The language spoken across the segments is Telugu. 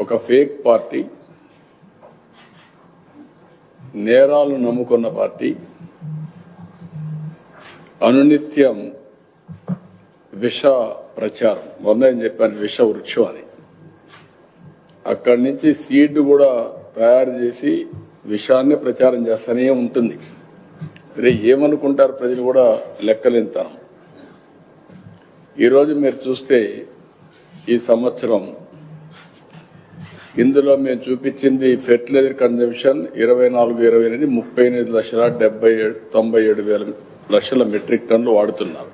ఒక ఫేక్ పార్టీ నేరాలు నమ్ముకున్న పార్టీ అనునిత్యం విష ప్రచారం. మొన్న ఏం చెప్పాను విష వృక్షం అని. అక్కడి నుంచి సీడ్ కూడా తయారు చేసి విషాన్ని ప్రచారం చేస్తూనే ఉంటుంది. రే ఏమనుకుంటారు ప్రజలు కూడా లెక్కలేంతాను ఈరోజు మీరు చూస్తే ఈ సంవత్సరం ఇందులో మేము చూపించింది ఫెర్టిలైజర్ కన్జంప్షన్ ఇరవై నాలుగు ఇరవై ఎనిమిది ముప్పై ఎనిమిది లక్షల డెబ్బై ఏడు తొంభై ఏడు వేల లక్షల మెట్రిక్ టన్లు వాడుతున్నారు.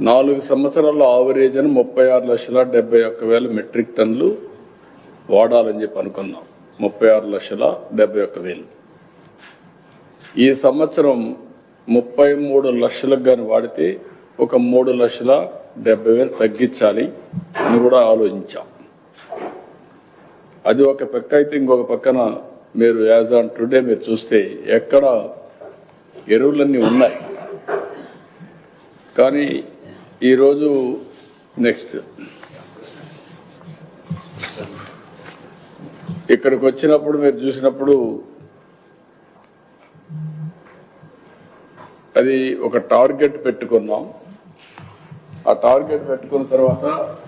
నాలుగు సంవత్సరాల ఆవరేజ్ అని ముప్పై ఆరు లక్షల డెబ్బై ఒక్క వేల మెట్రిక్ టన్లు వాడాలని చెప్పి అనుకున్నాం. ముప్పై ఆరు లక్షల డెబ్బై ఒక్క వేలు. ఈ సంవత్సరం ముప్పై మూడు లక్షలకు కానీ వాడితే ఒక మూడు లక్షల డెబ్బై వేలు తగ్గించాలి అని కూడా ఆలోచించాం. అది ఒక పక్క అయితే ఇంకొక పక్కన మీరు యాజ్ ఆన్ టుడే మీరు చూస్తే ఎక్కడ ఎరువులన్నీ ఉన్నాయి. కానీ ఈరోజు నెక్స్ట్. ఇక్కడికి వచ్చినప్పుడు మీరు చూసినప్పుడు అది ఒక టార్గెట్ పెట్టుకున్నాం. ఆ టార్గెట్ పెట్టుకున్న తర్వాత